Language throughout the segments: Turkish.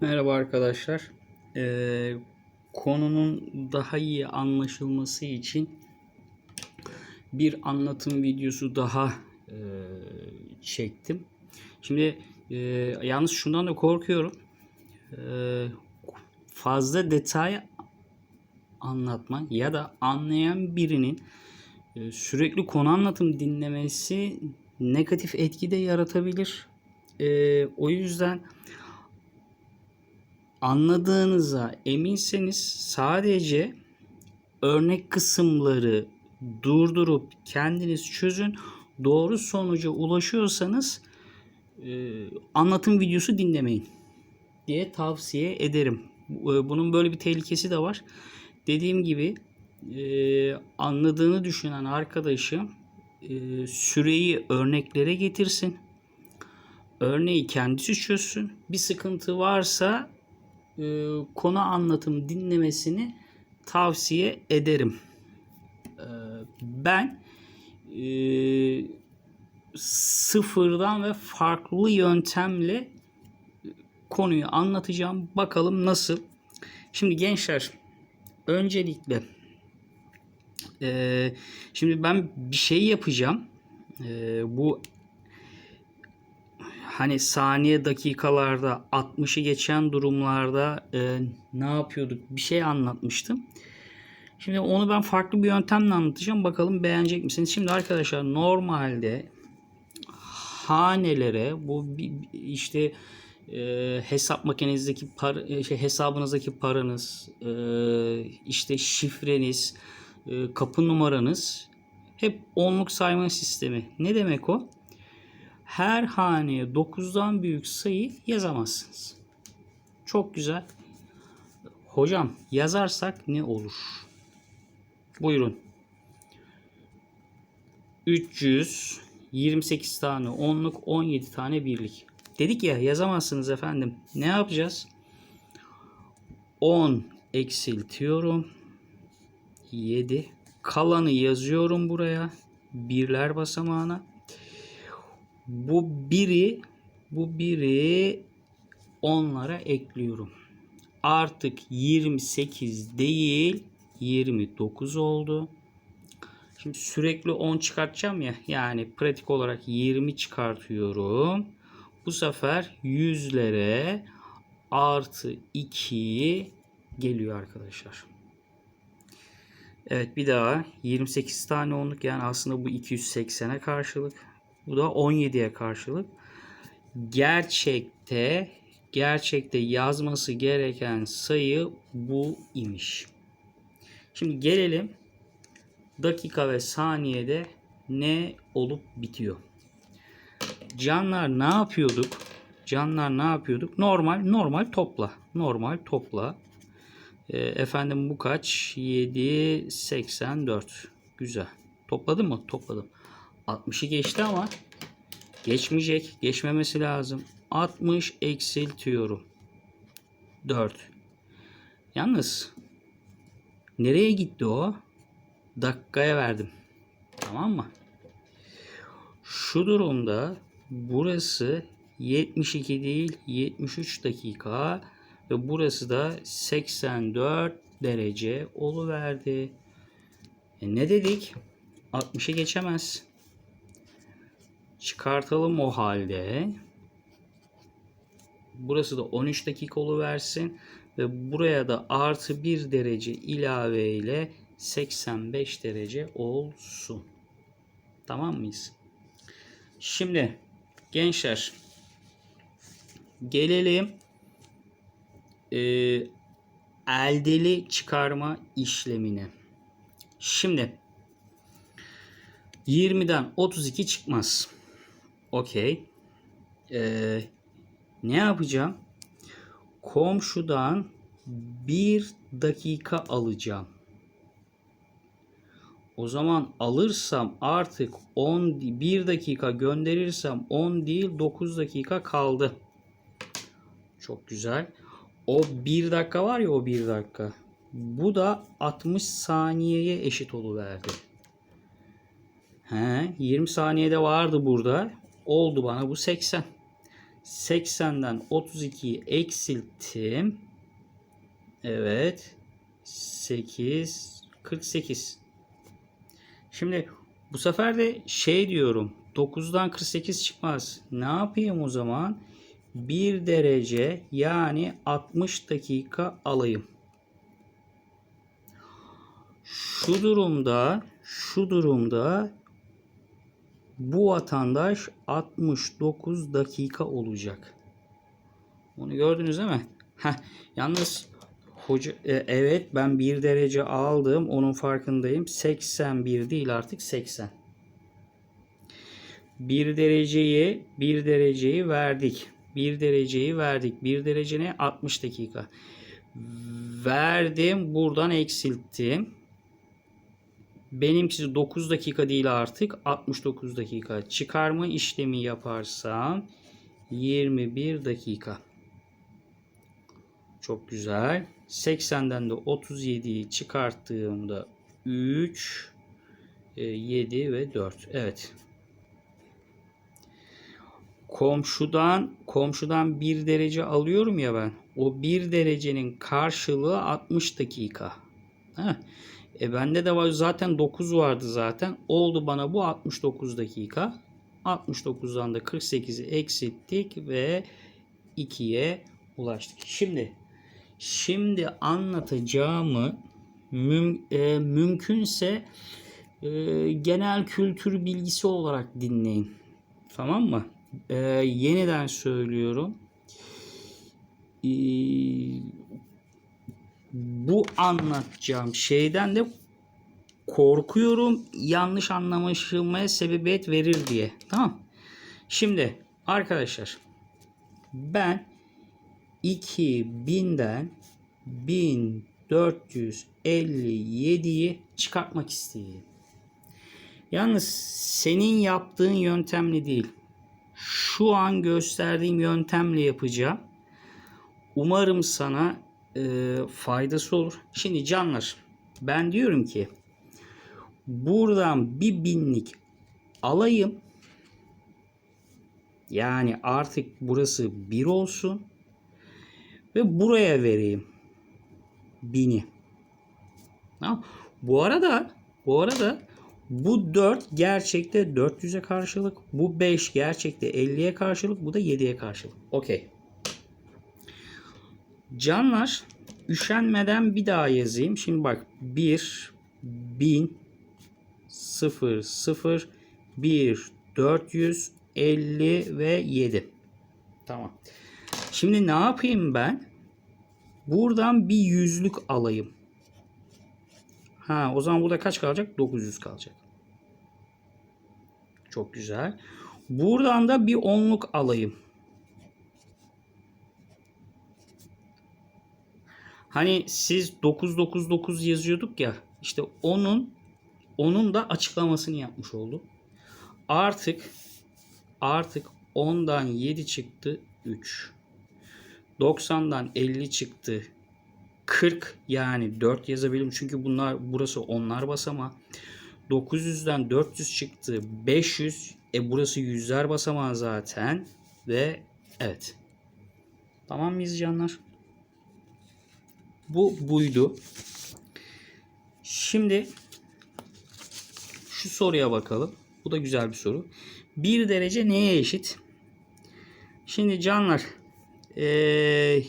Merhaba arkadaşlar. Ee, konunun daha iyi anlaşılması için bir anlatım videosu daha e, çektim. Şimdi e, yalnız şundan da korkuyorum. E, fazla detay anlatma ya da anlayan birinin e, sürekli konu anlatım dinlemesi negatif etki de yaratabilir. E, o yüzden anladığınıza eminseniz sadece örnek kısımları durdurup kendiniz çözün. Doğru sonuca ulaşıyorsanız e, anlatım videosu dinlemeyin diye tavsiye ederim. E, Bunun böyle bir tehlikesi de var. Dediğim gibi e, anladığını düşünen arkadaşım süreyi örneklere getirsin. Örneği kendisi çözsün. Bir sıkıntı varsa e, konu anlatım dinlemesini tavsiye ederim. E, ben e, sıfırdan ve farklı yöntemle konuyu anlatacağım. Bakalım nasıl. Şimdi gençler öncelikle e, şimdi ben bir şey yapacağım. E, bu hani saniye dakikalarda 60'ı geçen durumlarda e, ne yapıyorduk bir şey anlatmıştım. Şimdi onu ben farklı bir yöntemle anlatacağım. Bakalım beğenecek misiniz? Şimdi arkadaşlar normalde hanelere bu işte e, hesap makinenizdeki para, e, şey, hesabınızdaki paranız, e, işte şifreniz, e, kapı numaranız hep onluk sayma sistemi. Ne demek o? Her haneye 9'dan büyük sayı yazamazsınız. Çok güzel. Hocam yazarsak ne olur? Buyurun. 328 tane onluk 17 tane birlik. Dedik ya yazamazsınız efendim. Ne yapacağız? 10 eksiltiyorum. 7. Kalanı yazıyorum buraya. Birler basamağına. Bu biri bu biri onlara ekliyorum. Artık 28 değil 29 oldu. Şimdi sürekli 10 çıkartacağım ya. Yani pratik olarak 20 çıkartıyorum. Bu sefer yüzlere artı 2 geliyor arkadaşlar. Evet bir daha 28 tane onluk yani aslında bu 280'e karşılık. Bu da 17'ye karşılık. Gerçekte gerçekte yazması gereken sayı bu imiş. Şimdi gelelim dakika ve saniyede ne olup bitiyor. Canlar ne yapıyorduk? Canlar ne yapıyorduk? Normal normal topla. Normal topla. E, efendim bu kaç? 7 84. Güzel. Topladın mı? Topladım. 60'ı geçti ama geçmeyecek. Geçmemesi lazım. 60 eksiltiyorum. 4. Yalnız nereye gitti o? Dakikaya verdim. Tamam mı? Şu durumda burası 72 değil 73 dakika ve burası da 84 derece oluverdi. E ne dedik? 60'ı geçemez. Çıkartalım o halde. Burası da 13 dakika versin ve buraya da artı 1 derece ilave ile 85 derece olsun. Tamam mıyız? Şimdi gençler gelelim e, eldeli çıkarma işlemine. Şimdi 20'den 32 çıkmaz. Okey. Ee, ne yapacağım? Komşudan bir dakika alacağım. O zaman alırsam artık 10 1 dakika gönderirsem 10 değil 9 dakika kaldı. Çok güzel. O 1 dakika var ya o 1 dakika. Bu da 60 saniyeye eşit oluverdi. He, 20 saniyede vardı burada. Oldu bana bu 80. 80'den 32'yi eksilttim. Evet. 8 48. Şimdi bu sefer de şey diyorum. 9'dan 48 çıkmaz. Ne yapayım o zaman? 1 derece yani 60 dakika alayım. Şu durumda şu durumda bu vatandaş 69 dakika olacak. Onu gördünüz değil mi? Heh, yalnız hoca e, evet ben 1 derece aldım. Onun farkındayım. 81 değil artık 80. 1 dereceyi 1 dereceyi verdik. 1 dereceyi verdik. 1 derece ne? 60 dakika. Verdim. Buradan eksilttim. Benimkisi 9 dakika değil artık 69 dakika. Çıkarma işlemi yaparsam 21 dakika. Çok güzel. 80'den de 37'yi çıkarttığımda 3, 7 e, ve 4. Evet. Komşudan komşudan 1 derece alıyorum ya ben. O 1 derecenin karşılığı 60 dakika. Heh. E bende de var zaten 9 vardı zaten. Oldu bana bu 69 dakika. 69'dan da 48'i eksilttik ve 2'ye ulaştık. Şimdi şimdi anlatacağımı müm, e, mümkünse e, genel kültür bilgisi olarak dinleyin. Tamam mı? E, yeniden söylüyorum. E, bu anlatacağım şeyden de korkuyorum yanlış anlaşılmaya sebebiyet verir diye. Tamam. Şimdi arkadaşlar ben 2000'den 1457'yi çıkartmak istiyorum. Yalnız senin yaptığın yöntemle değil. Şu an gösterdiğim yöntemle yapacağım. Umarım sana e, faydası olur. Şimdi canlar ben diyorum ki buradan bir binlik alayım. Yani artık burası bir olsun. Ve buraya vereyim. Bini. Tamam. Bu arada bu arada bu 4 gerçekte 400'e karşılık. Bu 5 gerçekte 50'ye karşılık. Bu da 7'ye karşılık. Okey. Canlar üşenmeden bir daha yazayım. Şimdi bak 1 1000 0 0 1 450 ve 7. Tamam. Şimdi ne yapayım ben? Buradan bir yüzlük alayım. Ha o zaman burada kaç kalacak? 900 kalacak. Çok güzel. Buradan da bir onluk alayım. Hani siz 999 yazıyorduk ya işte onun onun da açıklamasını yapmış olduk. Artık artık 10'dan 7 çıktı 3. 90'dan 50 çıktı 40 yani 4 yazabilirim çünkü bunlar burası onlar basama. 900'den 400 çıktı 500 e burası yüzler basamağı zaten ve evet. Tamam mıyız canlar? Bu buydu. Şimdi şu soruya bakalım. Bu da güzel bir soru. 1 derece neye eşit? Şimdi canlar ee,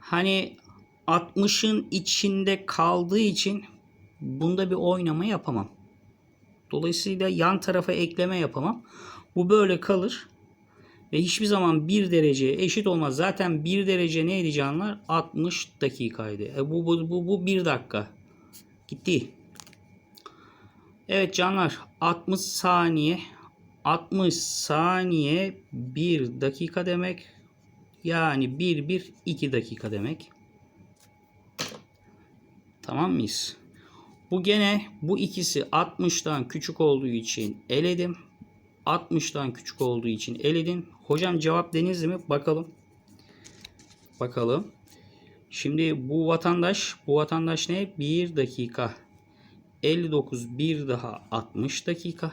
hani 60'ın içinde kaldığı için bunda bir oynama yapamam. Dolayısıyla yan tarafa ekleme yapamam. Bu böyle kalır. Ve hiçbir zaman 1 dereceye eşit olmaz. Zaten 1 derece neydi canlar? 60 dakikaydı. E bu, bu, bu, bu 1 dakika. Gitti. Evet canlar 60 saniye 60 saniye 1 dakika demek. Yani 1 1 2 dakika demek. Tamam mıyız? Bu gene bu ikisi 60'tan küçük olduğu için eledim. 60'tan küçük olduğu için eledim. Hocam cevap denizli mi? Bakalım. Bakalım. Şimdi bu vatandaş, bu vatandaş ne? 1 dakika. 59 bir daha 60 dakika.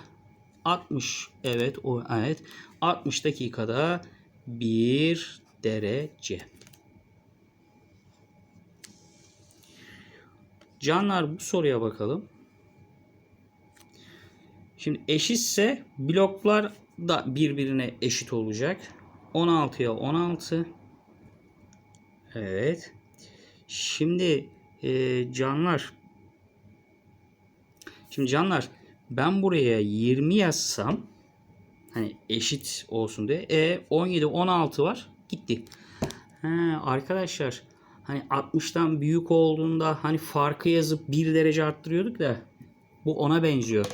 60 evet o evet 60 dakikada 1 derece. Canlar bu soruya bakalım. Şimdi eşitse bloklar da birbirine eşit olacak. 16'ya 16. Evet. Şimdi e, canlar. Şimdi canlar ben buraya 20 yazsam hani eşit olsun diye. E 17 16 var. Gitti. He, arkadaşlar hani 60'tan büyük olduğunda hani farkı yazıp 1 derece arttırıyorduk da bu ona benziyor.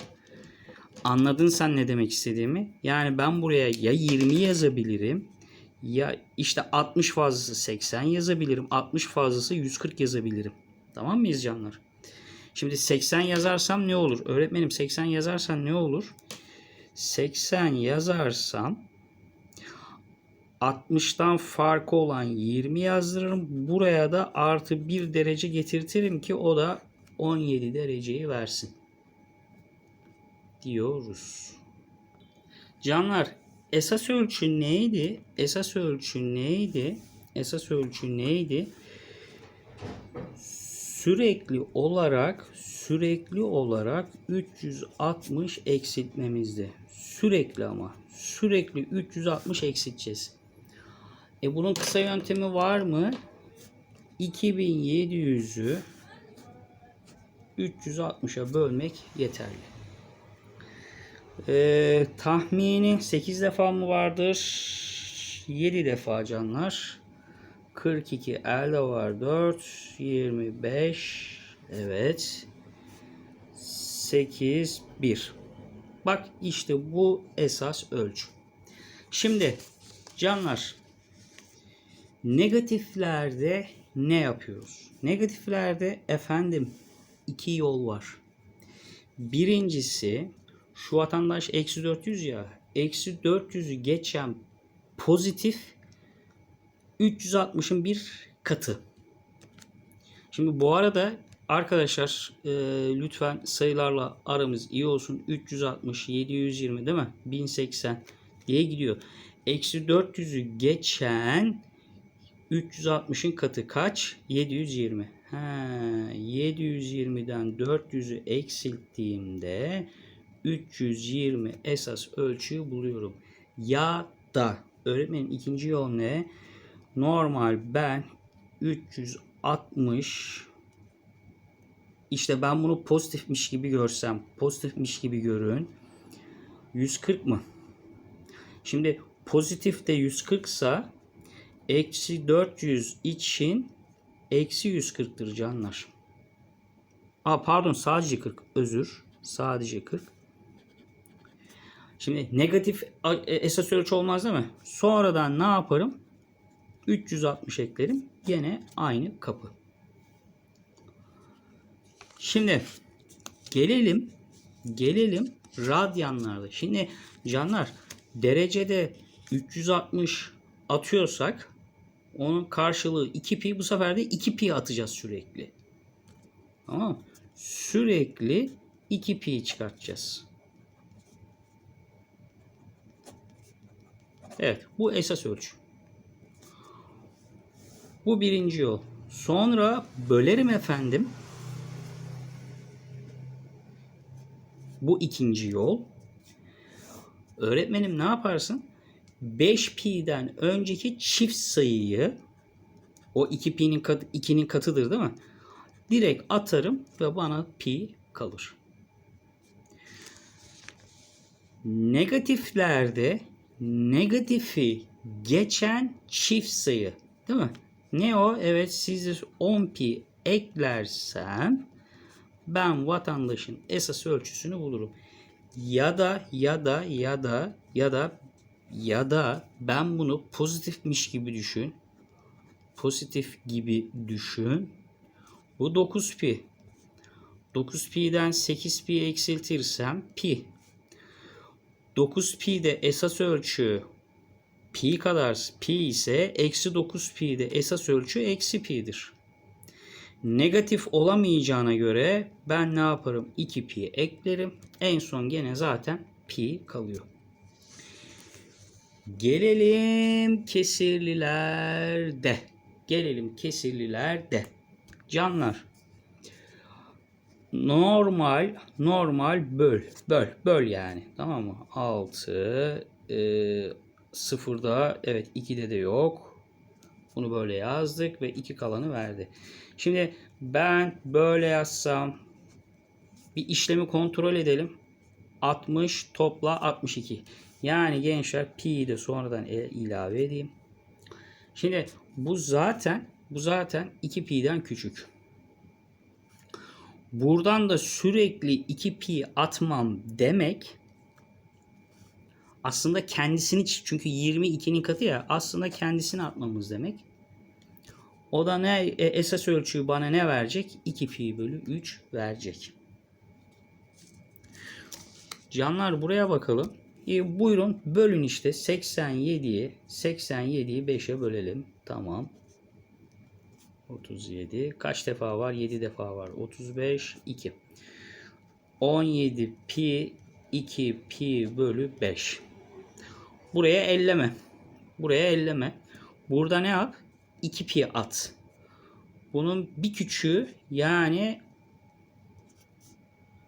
Anladın sen ne demek istediğimi? Yani ben buraya ya 20 yazabilirim ya işte 60 fazlası 80 yazabilirim. 60 fazlası 140 yazabilirim. Tamam mıyız canlar? Şimdi 80 yazarsam ne olur? Öğretmenim 80 yazarsan ne olur? 80 yazarsam 60'tan farkı olan 20 yazdırırım. Buraya da artı 1 derece getirtirim ki o da 17 dereceyi versin. Diyoruz. Canlar esas ölçü neydi? Esas ölçü neydi? Esas ölçü neydi? Sürekli olarak sürekli olarak 360 eksiltmemizdi. Sürekli ama sürekli 360 eksilteceğiz. E bunun kısa yöntemi var mı? 2700'ü 360'a bölmek yeterli. Ee, tahmini 8 defa mı vardır? 7 defa canlar. 42 elde var. 4 25 evet. 8 1 bak işte bu esas ölçü. Şimdi canlar negatiflerde ne yapıyoruz? Negatiflerde efendim iki yol var. Birincisi şu vatandaş eksi 400 ya eksi 400'ü geçen pozitif 360'ın bir katı. Şimdi bu arada arkadaşlar e, lütfen sayılarla aramız iyi olsun. 360, 720 değil mi? 1080 diye gidiyor. Eksi 400'ü geçen 360'ın katı kaç? 720. Ha, 720'den 400'ü eksilttiğimde 320 esas ölçüyü buluyorum. Ya da öğretmenin ikinci yol ne? Normal ben 360 işte ben bunu pozitifmiş gibi görsem pozitifmiş gibi görün 140 mı? Şimdi pozitif de 140 sa eksi 400 için eksi 140'tır canlar. Aa, pardon sadece 40 özür sadece 40. Şimdi negatif e, esas ölçü olmaz değil mi? Sonradan ne yaparım? 360 eklerim. Gene aynı kapı. Şimdi gelelim gelelim radyanlarda. Şimdi canlar derecede 360 atıyorsak onun karşılığı 2 pi bu sefer de 2 pi atacağız sürekli. Tamam? Sürekli 2 pi çıkartacağız. Evet bu esas ölçü. Bu birinci yol. Sonra bölerim efendim. Bu ikinci yol. Öğretmenim ne yaparsın? 5pi'den önceki çift sayıyı o 2pi'nin katı, 2'nin katıdır değil mi? Direkt atarım ve bana pi kalır. Negatiflerde negatifi geçen çift sayı değil mi? Ne o? Evet siz 10 pi eklersem ben vatandaşın esas ölçüsünü bulurum. Ya da ya da ya da ya da ya da ben bunu pozitifmiş gibi düşün. Pozitif gibi düşün. Bu 9 pi. 9 pi'den 8 pi eksiltirsem pi. 9 pi de esas ölçü pi kadar pi ise eksi 9 pi de esas ölçü eksi pi'dir. Negatif olamayacağına göre ben ne yaparım? 2 pi eklerim. En son gene zaten pi kalıyor. Gelelim kesirlilerde. Gelelim kesirlilerde. Canlar. Normal, normal böl. Böl, böl yani. Tamam mı? 6 e, sıfırda evet 2'de de yok. Bunu böyle yazdık ve 2 kalanı verdi. Şimdi ben böyle yazsam bir işlemi kontrol edelim. 60 topla 62. Yani gençler pi'yi de sonradan e- ilave edeyim. Şimdi bu zaten bu zaten 2 pi'den küçük. Buradan da sürekli 2 pi atmam demek aslında kendisini çünkü 22'nin katı ya aslında kendisini atmamız demek. O da ne e, esas ölçüyü bana ne verecek? 2 pi bölü 3 verecek. Canlar buraya bakalım. E, buyurun bölün işte 87'yi 87'yi 5'e bölelim. Tamam. 37. Kaç defa var? 7 defa var. 35 2. 17 pi 2 pi bölü 5. Buraya elleme. Buraya elleme. Burada ne yap? 2 pi at. Bunun bir küçüğü yani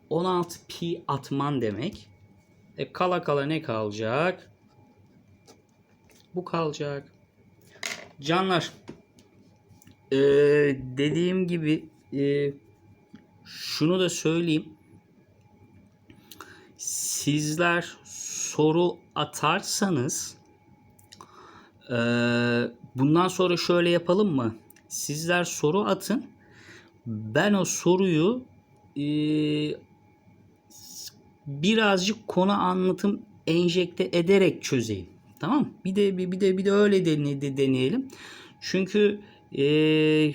16 pi atman demek. E kala kala ne kalacak? Bu kalacak. Canlar ee, dediğim gibi e, şunu da söyleyeyim. Sizler soru atarsanız e, bundan sonra şöyle yapalım mı? Sizler soru atın. Ben o soruyu e, birazcık konu anlatım enjekte ederek çözeyim. Tamam? Bir de bir de bir de öyle dene- deneyelim. Çünkü ee,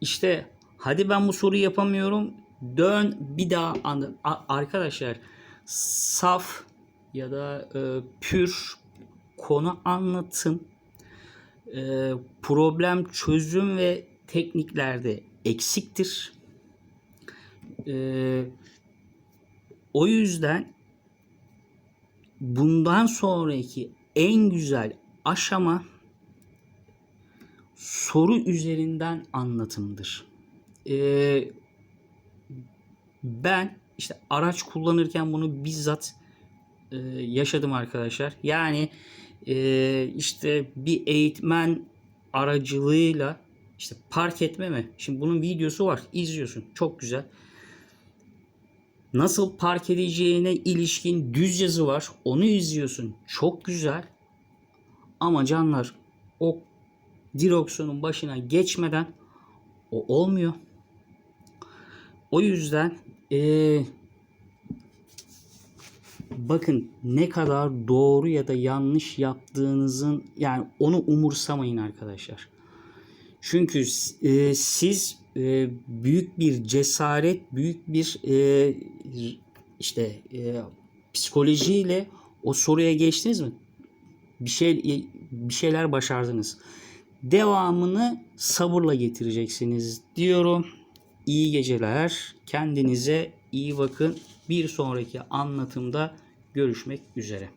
işte hadi ben bu soruyu yapamıyorum. Dön bir daha anla. A- arkadaşlar saf ya da e, pür konu anlatım e, problem çözüm ve tekniklerde eksiktir. E, o yüzden bundan sonraki en güzel aşama soru üzerinden anlatımdır. Ee, ben işte araç kullanırken bunu bizzat e, yaşadım arkadaşlar. Yani e, işte bir eğitmen aracılığıyla işte park etme mi? Şimdi bunun videosu var. İzliyorsun. Çok güzel. Nasıl park edeceğine ilişkin düz yazı var. Onu izliyorsun. Çok güzel. Ama canlar o direksiyonun başına geçmeden o olmuyor. O yüzden ee, bakın ne kadar doğru ya da yanlış yaptığınızın yani onu umursamayın arkadaşlar. Çünkü e, siz e, büyük bir cesaret, büyük bir e, işte e, psikolojiyle o soruya geçtiniz mi? Bir şey bir şeyler başardınız devamını sabırla getireceksiniz diyorum. İyi geceler. Kendinize iyi bakın. Bir sonraki anlatımda görüşmek üzere.